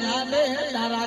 રામે તારા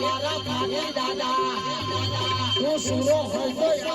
મારા ભાગી દાદા હું સુરો હોય